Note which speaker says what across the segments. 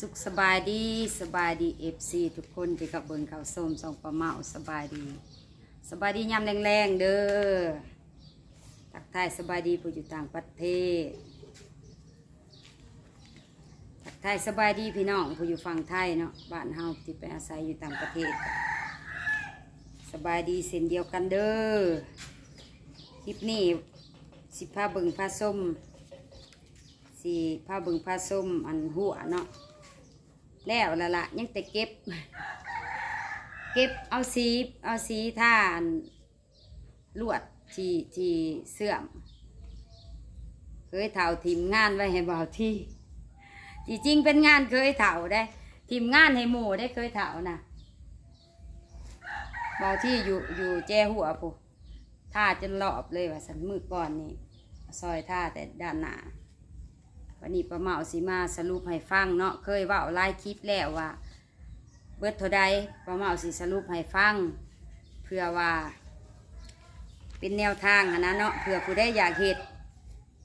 Speaker 1: สุขสบายดีสบายดีเอฟซีทุกคนที่กับเบิงข่าวส้มสองปลาเมาสบายดี สบายดียามแรงๆเด้อทักทายสบายดีผู้อยู่ต่างประเทศทักทายสบายดีพี่น้องผู้อยู่ฝั่งไทยเนาะบ้านเฮาที่ไปอาศัยอยู่ต่างประเทศ สบายดีเส้นเดียวกันเด้อคลิปนี้สิพาเบิงพาส้มสีผ้าเบึงผ้าส้มอันหัวเนาะ แล้วละละยังแต่เก็บ เก็บเอาสีเอาสีท่านลวดที่ที่เสื่อม เคยเถ่าทีมงานไว้ให้เบาที่จริงเป็นงานเคยเถ่าได้ ทีมงานให้หมู่ได้เคยเถ่านะเบาที่อยู่อยู่แจ้หัวผู้ท่าจนรอบเลยว่าสันมือก่อนนี่ซอยท่าแต่ด้านหน้า วันนี้ป้าเมาสิมาสรุปให้ฟังเนาะเคยว่าไล่คลิปแล้วว่า เบิดเท่าใดป้าเมาสิสรุปให้ฟังเพื่อว่า เป็นแนวทางนะเนาะเพื่อผู้ได้อยากเห็ด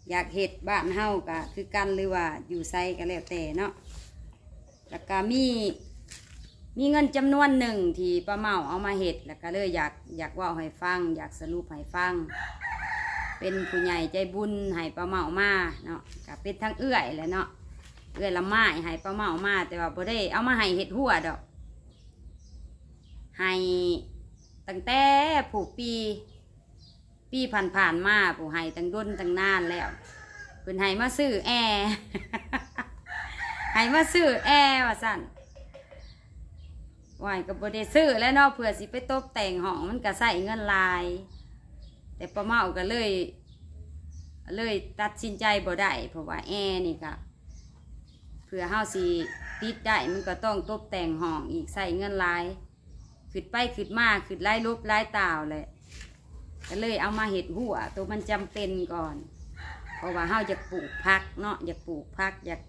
Speaker 1: อยากเห็ดบ้านเฮาก็คือกันหรือว่าอยู่ไซก็แล้วแต่เนาะแล้วก็มีมีเงินจำนวนหนึ่งที่ป้าเมาเอามาเห็ดแล้วก็เลยอยากอยากว่าให้ฟัง อยากสรุปให้ฟัง เป็นผู้ใหญ่ใจบุญให้ป้าเมามาเนาะก็เป็นทั้งเอื้อยแหละเนาะเอื้อยละไม้ให้ป้าเมามาแต่ว่าบ่ได้เอามาให้เห็ดหัวดอกให้ตั้งแต่ผู้ปีปีผ่านๆมาผู้ให้ตั้งด้นตั้งนานแล้วเพิ่นให้มาซื้อแอร์ให้มาซื้อแอร์ว่าสั่นว่ายก็บ่ได้ซื้อแล้วเนาะเพื่อสิไปตกแต่งห้องมันก็ใส่เงินลาย แต่ป้าเมาก็เลย เลยตัดสินใจบ่ได้เพราะว่าแอร์นี่ก็เพื่อเฮาสิติดได้มันก็ต้องตกแต่งห้องอีกใส่เงินหลายขึ้นไปขึ้นมาขึ้นไล่ลบไล่ตาวเลยก็เลยเอามาเห็ดหัวตัวมันจำเป็นก่อน เพราะว่าเฮาอยากปลูกพักเนาะอยากปลูกพักอยาก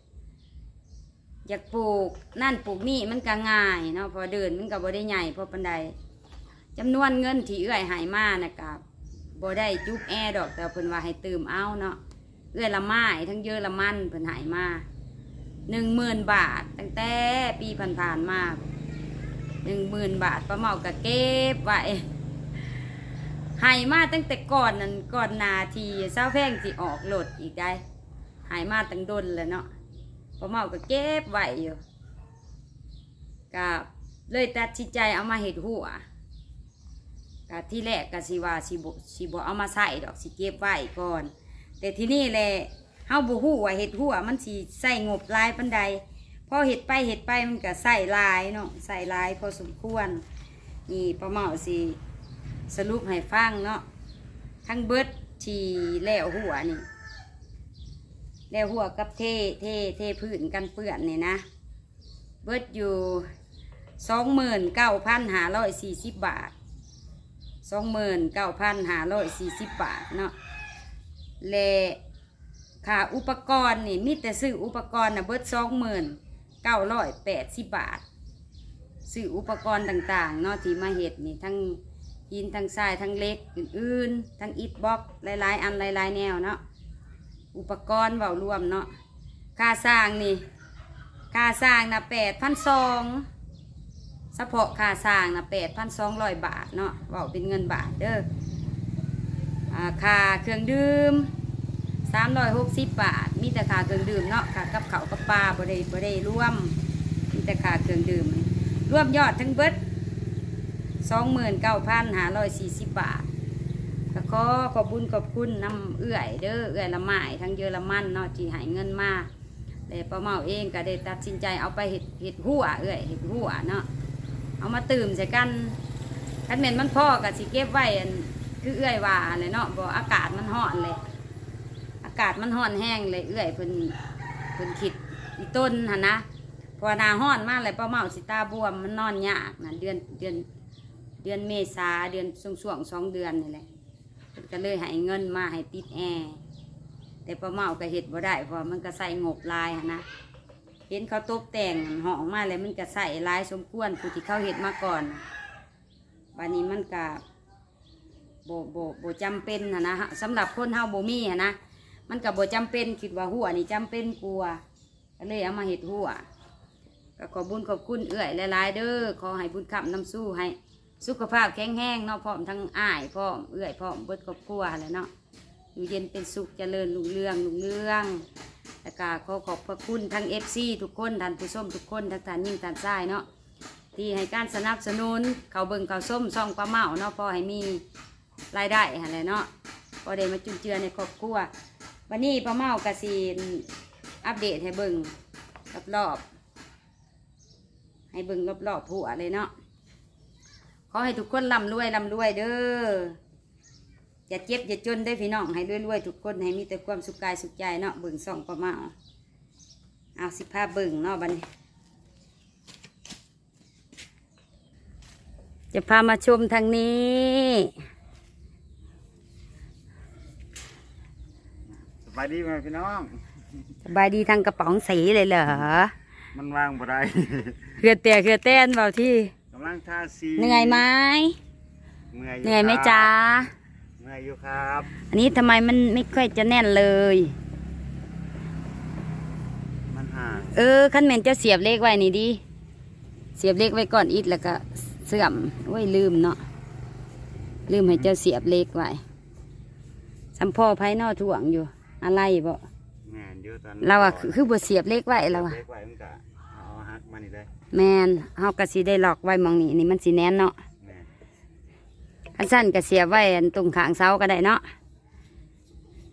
Speaker 1: อยากปลูกนั่นปลูกนี่มันก็ง่ายเนาะพอเดินมันก็บ่ได้ใหญ่พราะปันใดจำนวนเงินที่เอื้อยหายมานะกับ บ่ได้จุบแอร์ดอกแต่เพิ่นว่าให้เติมเอาเนาะเอื้อละไม้ทั้งเยอะละมันเพิ่นหายมาหนึ่งหมื่นบาท ตั้งแต่ปีผ่านๆมาหนึ่งหมื่นบาทป้าเมาก็เก็บไว้หายมาตั้งแต่ก่อนนั้นก่อนนาทีเศร้าแพงสิออกหลดอีกได้หายมาตั้งดนแล้วเนาะป้าเมาก็เก็บไว้อยู่ก็เลยตัดสินใจเอามาเห็ดหัว ก็ที่แรกก็สิว่าสิบสิบเอามาใส่ดอกสิเก็บไว้ก่อน แต่ที่นี่แหละเฮาบ่ฮู้ว่าเห็ดหัวมันสิใส่งบหลายปานใดพอเห็ดไปเห็ดไปมันก็ใส่ลายเนาะใส่ลายพอสมควรนี่ป้าเมาสิสรุปให้ฟังเนาะทั้งเบิดทีแล้วหัวนี่แล้วหัวกับเทเทเทพื้นกันเปื้อนนี่นะ เบิดอยู่สองหมื่นเก้าพันห้าร้อยสี่สิบบาท สองหมื่นเก้าพันห้าร้อยสี่สิบบาทเนาะแลค่าอุปกรณ์นี่มีแต่ซื้ออุปกรณ์นะเบิร์ดสองหมื่นเก้าร้อยแปดสิบบาทซื้ออุปกรณ์ต่างๆเนาะที่มาเห็ดนี่ทั้งหินทั้งทรายทั้งเล็กอื่นๆทั้งอิฐบล็อกหลายๆ อันหลายๆแนวเนาะอุปกรณ์เบารวมเนาะค่าสร้างนี่ค่าสร้างนะแปดพันสอง ฉพาะค่าสร้างนะแปดพันสองร้อยบาทเนาะเว่าเป็นเงินบาทเด้ออ่าค่าเครื่องดื่มสามร้อยหกสิบบาท มีแต่ค่าเครื่องดื่มเนาะค่ากับเขากับปลาบ่ได้บ่ได้รวม มีแต่ค่าเครื่องดื่มรวมยอดทั้งเบิดสองหมื่นเก้าพันห้าร้อยสี่สิบบาทก็ขอขอบคุญขอบคุณน้ำเอื้อยเด้อเอื้อยละไม้ทั้งเยอรมันเนาะที่ให้เงินมาแต่ป้าเมาเองก็ได้ตัดสินใจเอาไปเห็ดเห็ดหัวเอื้อยเห็ดหัวเนาะ เอามาตื่มใส่กันคันเม็นมันพ่อกับสิเก็บไว้อันคือเอื้อยว่าเลยเนาะบ่อากาศมันร้อนเลย อากาศมันร้อนแห้งเลยเอื้อยเพิ่นเพิ่นขิดอีต้นหันนะพอนาร้อนมากเลยป้าเมาสิตาบวมมันนอนยากนะเดือนเดือนเดือนเมษาเดือนช่วงช่วงสองเดือนนี่แหละก็เลยให้เงินมาให้ติดแอร์แต่ป้าเมาก็เฮ็ดบ่ได้เพราะมันก็ใส่งบลายหันนะ เห็นเขาตกแต่งห้องมาแล้วมันก็ใส่ลายสมควรผู้ที่เขาเห็ดมาก่อนวันนี้มันก็โบโบโบจำเป็นนะนะสำหรับคนเฮาโบมีอะนะมันก็โบจำเป็นคิดว่าหัวนี่จำเป็นกลัวก็เลยเอามาเห็ดหัวก็ขอบุญขอบคุณเอื้อยหลายๆเด้อขอให้บุญคำนำสู้ให้สุขภาพแข็งแรงเนาะพร้อมทั้งอ้ายพร้อมเอื้อยพร้อมเบิดครอบครัวแหล้วเนาะอยู่เย็นเป็นสุขเจริญรุ่งเรืองรุ่งเรือง แล้วก็ขอขอบพระคุณทั้งเอฟซีทุกคนท่านผู้ชมทุกคนทั้งท่านยิ่งท่านชายเนาะที่ให้การสนับสนุนเขาเบิ่งเขาส้มซ่องปลาเมาเนาะพอให้มีรายได้อะไรเนาะพอได้มาจุนเจือในครอบครัววันนี้ป้าเมากระสีอัปเดตให้เบิ่งรอบๆให้เบิ่งรอบๆผัวเลยเนาะขอให้ทุกคนร่ำรวยร่ำรวยเด้อ อย่าเจ็บอย่าจนได้อพี่น้องให้รวยๆทุกคนให้มีแต่ความสุขกายสุขใจเนาะเบิ่งส่องป้าเมาเอาสิภาพเบิ่งเนาะบัดนี้ จะพามาชมทางนี้
Speaker 2: สบายดีไหมพี่น้อง
Speaker 1: สบายดีทางกระป๋องสีเลยเหรอ
Speaker 2: มันวางบ่ได้
Speaker 1: เคือแต่เคือแต้นเบาที่
Speaker 2: กำลังทาสี
Speaker 1: เหนื่อยไหม
Speaker 2: เหนื่อย
Speaker 1: เหนื่อยไหมจ๊ะ
Speaker 2: เห นื่อยอยู่ครับ
Speaker 1: อันนี้ทำไมมันไม่ค่อยจะแน่นเลย
Speaker 2: มันห่าง
Speaker 1: เออขั้นแมนจะเสียบเลขไว้นี่ดิเสียบเลขไว้ก่อนอิดแล้วก็เสื่อมโอ้ยลืมเนาะลืมให้เจ้าเสียบเลขไว้สัมพ่อภายนอกถ่วงอยู่ อะไรบ่
Speaker 2: แม่นอยู่ตอน
Speaker 1: เราอะคือคือบ่เสียบเลขไว้เราอะ
Speaker 2: เล็กไว้มันก็เอาหักมานี่ได้
Speaker 1: แมนเฮาก็สิได้หลอกไว้หมองนี้นี่มันสิแน่นเนาะ อันสั้นก็เสียบไว้อันตรงขางเสาก็ได้เนาะ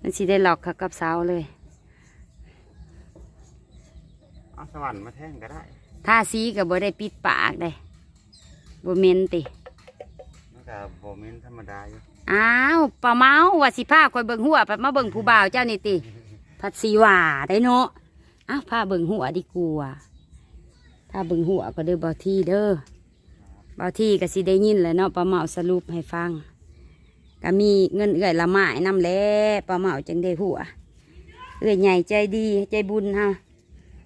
Speaker 1: มันสิได้หลอกเข้ากับเสาเลย
Speaker 2: เอาสวรรค์มาแท่งก็ได้
Speaker 1: ถ้าสีก็บ่ได้ปิดปากได้บ่เหม็นติ
Speaker 2: มันก็บ่แม่นธรรมดาอยู่
Speaker 1: อ้าวป้าเมาว่าสิพาคอยเบิ่งหัวไปมาเบิ่งผู้บ่าวเจ้านี่ติพัดสีว่าได้เนาะอ้าวพาเบิ่งหัวดีกว่าถ้าเบิ่งหัวก็เด้อเบาที่เด้อเบางที่ก็สิได้ยินแหล้วเนาะป้าเมาสรุปให้ฟัง ก็มีเงินเอื่อยละไม้นำแล้วป้าเมาจังได้หัว เอื่อยใหญ่ใจดีใจบุญฮะ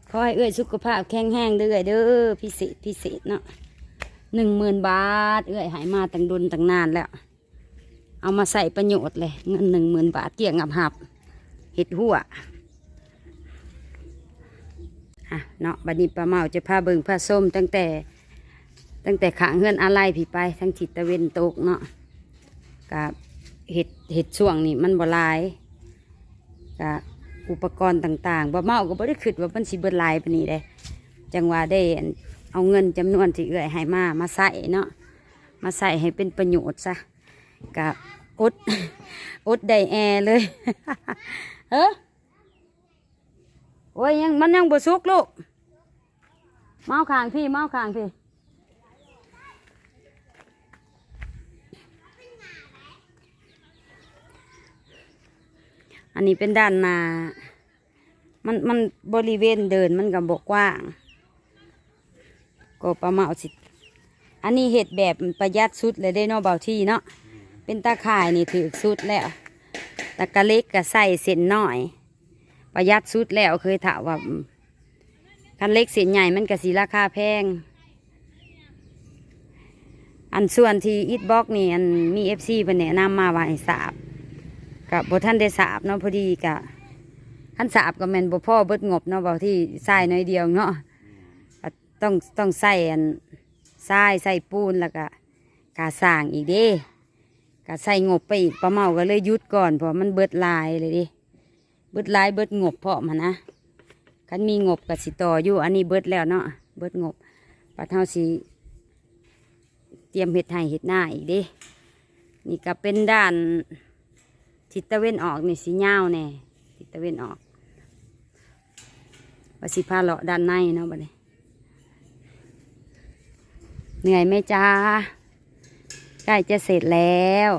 Speaker 1: ขอให้เอื่อยสุขภาพแข็งแรงเด้อเอื่อยเด้อพิเศษพิเศษเนาะหนึ่งหมื่นบาท เอื่อยหายมาตั้งดุนตั้งนานแล้ว เอามาใส่ประโยชน์เลยเงินหนึ่งหมื่นบาทเกี่ยงงับหับเห็ดหัวอะเนาะบัดนี้ป้าเมาจะพาเบิงพาส้มตั้งแต่ ตั้งแต่ขางเฮือนอะไรผีไปทั้งทิศตะเวนตกเนาะกับเห็ดเห็ดช่วงนี้มันบ่ลายกับอุปกรณ์ต่างๆบ่เมาก็บ่ได้คิดว่ามันสิเบิดลายปานนี้เลยจังว่าได้เอาเงินจำนวนที่เอื้อยให้มามาใส่เนาะมาใส่ให้เป็นประโยชน์ซะกะอดอดได้แอร์เลยเฮ้อโอ้ยยังมันยังบ่สุกลูกเมาขางพี่เมาขางพี่ อันนี้เป็นด้านหน้ามันมันบริเวณเดินมันกับบกว้าง ก็ประมาณสิ อันนี้เห็ดแบบประหยัดสุดเลยได้นาะเบาที่เนาะ เป็นตาข่ายนี่ถือสุดแล้วตะกะเล็กก็ใส่เส้นน้อย ประหยัดสุดแล้วเคยถามว่าคันเล็กเส้นใหญ่มันก็สีราคาแพง อันส่วนที่อิทบ็อกนี่อันมีเอฟซีเพิ่นแนะนำมาว่าให้สาบ กับบท่านได้สาบเนาะพอดีกะท่านสาบก็แมนบ่พ่อเบิดงบเนาะบอกที่ใส่น้อยเดียวเนาะต้องต้องใส่อันทรายใส่ปูนแล้วก็กาสร้างอีกเด้ก็ใส่งบไปอีกป้าเมาก็เลยยุดก่อนเพราะมันเบิดลายเลยดิเบิดลายเบิดงบเพาะมันนะคันมีงบกับสิต่ออยู่อันนี้เบิดแล้วเนาะเบิดงบปัดเท่าสิเตรียมเห็ดไห้เห็ดหน้าอีกเดินี่ก็เป็นด้าน ทิศตะเวนออกนี่สีเงาวแน่ทิศตะเวนออกว่าสิพาเลาะด้านในเนาะบัดนี้เหนื่อยไหมจ้าใกล้จะเสร็จแล้ว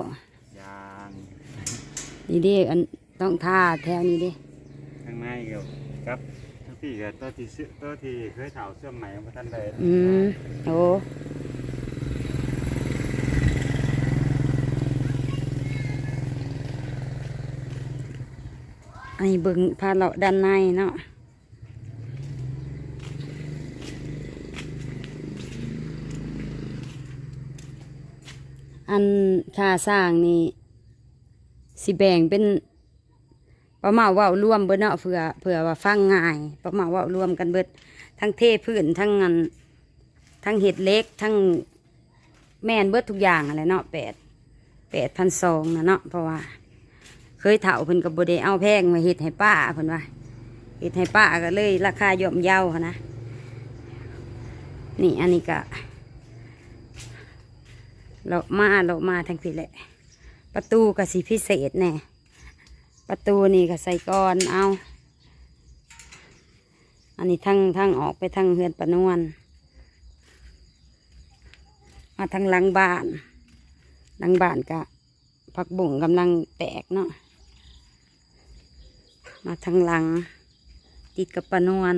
Speaker 2: ยาง
Speaker 1: นี่ดิอันต้องท่าแถวนี้ดิ
Speaker 2: ข้างในเกี่ยวกับทั้งพี่กับตัวที่ซื้อตัวที่เคยเถาเสื้อใหม่ของท่านใด
Speaker 1: อืมโอ้ อันนี้เบิ่งพาเลาด้านในเนาะอันค่าสร้างนี่สิแบ่งเป็นป้าเมาว่ารวมเบิดเนาะเผื่อเผื่อว่าฟังง่ายป้าเมาว่ารวมกันเบิด ทั้งเทพื้นทั้งงานทั้งเห็ดเล็กทั้งแม่นเบิดทุกอย่างอะไรเนาะแปดแปดพันสองนะเนาะเพราะว่า เคยเถาเพิ่นกับบไดเอาแพงมาเห็ดให้ป้าเพิ่นว่าเห็ดให้ป้าก็เลยราคาย่อมเยาหั้นะ นี่อันนี้ก็เรามาเรามาทั้งพี่แหละ ประตูก็สีพิเศษแน่ ประตูนี่ก็ใส่ก้อนเอา อันนี้ทั้งทั้งออกไปทั้งเฮือนปนวลมาทางหลังบ้านหลังบ้านกะผักบุ่งกำลังแตกเนาะ มาทางหลัง ติดกับปนวล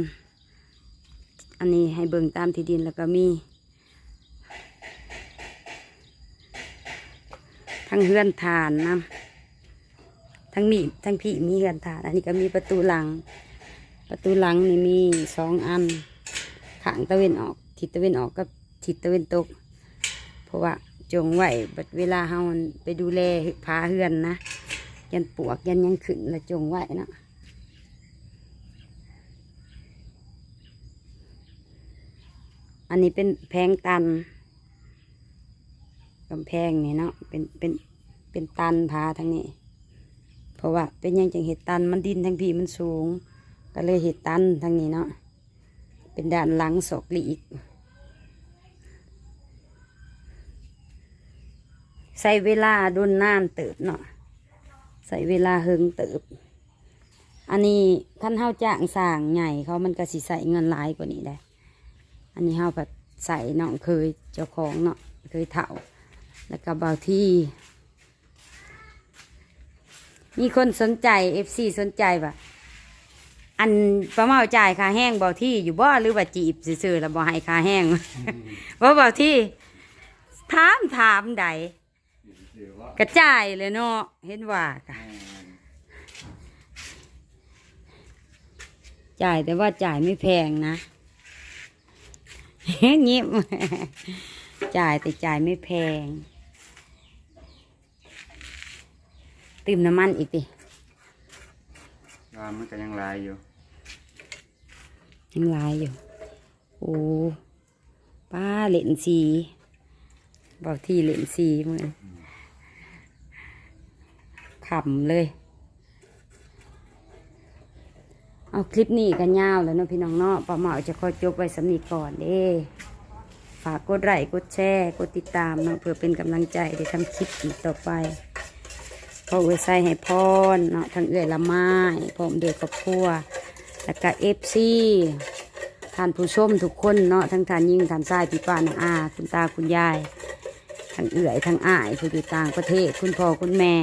Speaker 1: อันนี้ให้เบิ่งตามที่ดินแล้วก็มีทั้งเฮือนฐานนะทั้งมีทั้งพี่มีเฮือนฐาน อันนี้ก็มีประตูหลัง ประตูหลังนี่มีสองอันขางตะเวนออกทิศตะเวนออกกับทิศตะเวนตก เพราะว่าจงไว้บัดเวลาเฮาไปดูแลพาเฮือนนะยันปวกยันยังขึ้นแล้วจงไว้นะ อันนี้เป็นแพงตันกำแพงนี่เนาะเป็นเป็นเป็นตันพาทางนี้ เพราะว่าเป็นยังจังเห็ดตันมันดินทางพี่มันสูง ก็เลยเห็ดตันทางนี้เนาะเป็นด้านหลังศอกหลีกใส่เวลาโดนนานเติบเนาะใส่เวลาเฮิงเติบ อันนี้ขั้นเฮาจ้างสร้างใหญ่เขามันก็สิใส่เงินหลายกว่านี้ได้ อันนี้เฮาแบบใส่เนาะเคยเจ้าของเนาะเคยเถ่า แล้วก็บางที่ มีคนสนใจเอฟซีสนใจว่าอันประเมาจ่ายค่าแห้งเบาที่อยู่บ่หรือว่าจีบซื่อๆแล้วบ่ให้ค่าแห้งว่าเบาที่ถามถามใดกระจายเลยเนาะเห็นว่ากะจ่ายแต่ว่าจ่ายไม่แพงนะ เงียบจ่ายแต่จ่ายไม่แพงตื่มน้ำมันอีกดิ
Speaker 2: ว่ามันก็ยังหลายอยู่
Speaker 1: ยังหลายอยู่ โอ้ป้าเหล่นสีบอกที่เหล่นสีมือขำเลย เอาคลิปนี้กันยาวแล้วเนาะพี่น้องเนาะป้าเหมาจะขอจบไว้สำนีก่อนเด้ฝากกดไลค์กดแชร์กดติดตามเนาะเพื่อเป็นกำลังใจได้ทำคลิปอีกต่อไปพอเอื้อใส่ให้พรเนาะทั้งเอื้อยละไม้พร้อมเด็กครอบครัวแล้วก็เอฟซีท่านผู้ชมทุกคนเนาะทั้งท่านยิ่งท่านชายพี่ป้านาอาคุณตาคุณยายทั้งเอื้อยทั้งอ้ายผู้อยู่ต่างประเทศคุณพ่อคุณแม่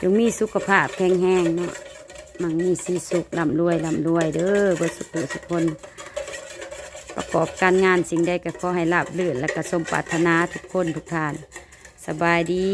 Speaker 1: จงมีสุขภาพแข็งแรงเนาะ มั่งมีสีสุขลำรวยลำรวยเด้อเบิดสุขสุขคนประกอบการงานสิ่งใดก็ขอให้ราบรื่นและก็สมปรารถนาทุกคนทุกท่าน สบายดี